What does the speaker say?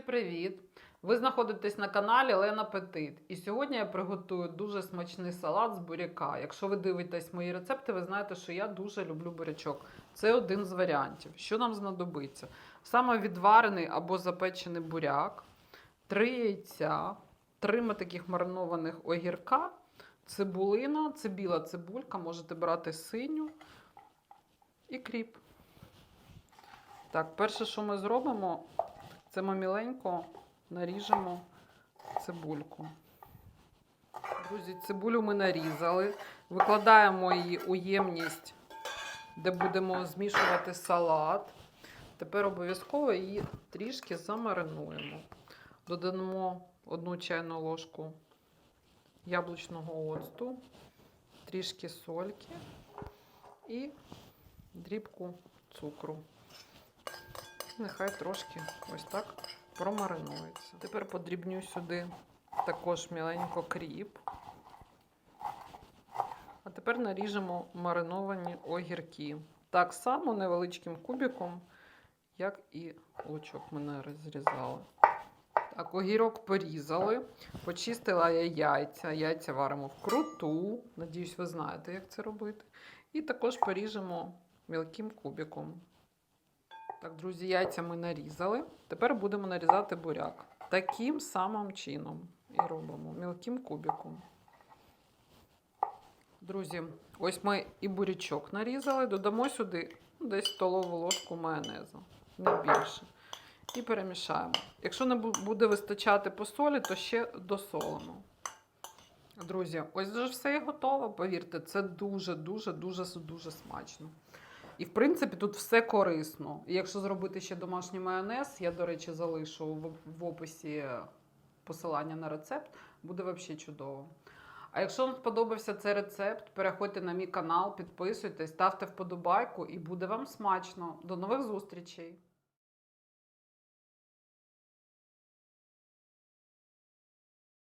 привіт! Ви знаходитесь на каналі Лена Петит. І сьогодні я приготую дуже смачний салат з буряка. Якщо ви дивитесь мої рецепти, ви знаєте, що я дуже люблю бурячок. Це один з варіантів. Що нам знадобиться? Саме відварений або запечений буряк, три яйця, три таких маринованих огірка, цибулина, це біла цибулька, можете брати синю і кріп. Так, перше, що ми зробимо, це ми міленько наріжемо цибульку. Друзі, цибулю ми нарізали. Викладаємо її у ємність, де будемо змішувати салат. Тепер обов'язково її трішки замаринуємо. Додамо одну чайну ложку яблучного оцту, трішки сольки і дрібку цукру. Нехай трошки ось так промаринується. Тепер подрібню сюди також міленько кріп. А тепер наріжемо мариновані огірки. Так само невеличким кубиком, як і лучок ми розрізали. Так, огірок порізали, почистила я яйця. Яйця варимо вкруту. Надіюсь, ви знаєте, як це робити. І також поріжемо мілким кубиком. Так, друзі, яйця ми нарізали. Тепер будемо нарізати буряк. Таким самим чином і робимо мілким кубиком. Друзі, ось ми і бурячок нарізали. Додамо сюди десь столову ложку майонезу, не більше. І перемішаємо. Якщо не буде вистачати по солі, то ще досолимо. Друзі, ось вже все і готово. Повірте, це дуже, дуже, дуже, дуже смачно. І, в принципі, тут все корисно. Якщо зробити ще домашній майонез, я, до речі, залишу в, в описі посилання на рецепт, буде взагалі чудово. А якщо вам сподобався цей рецепт, переходьте на мій канал, підписуйтесь, ставте вподобайку і буде вам смачно. До нових зустрічей!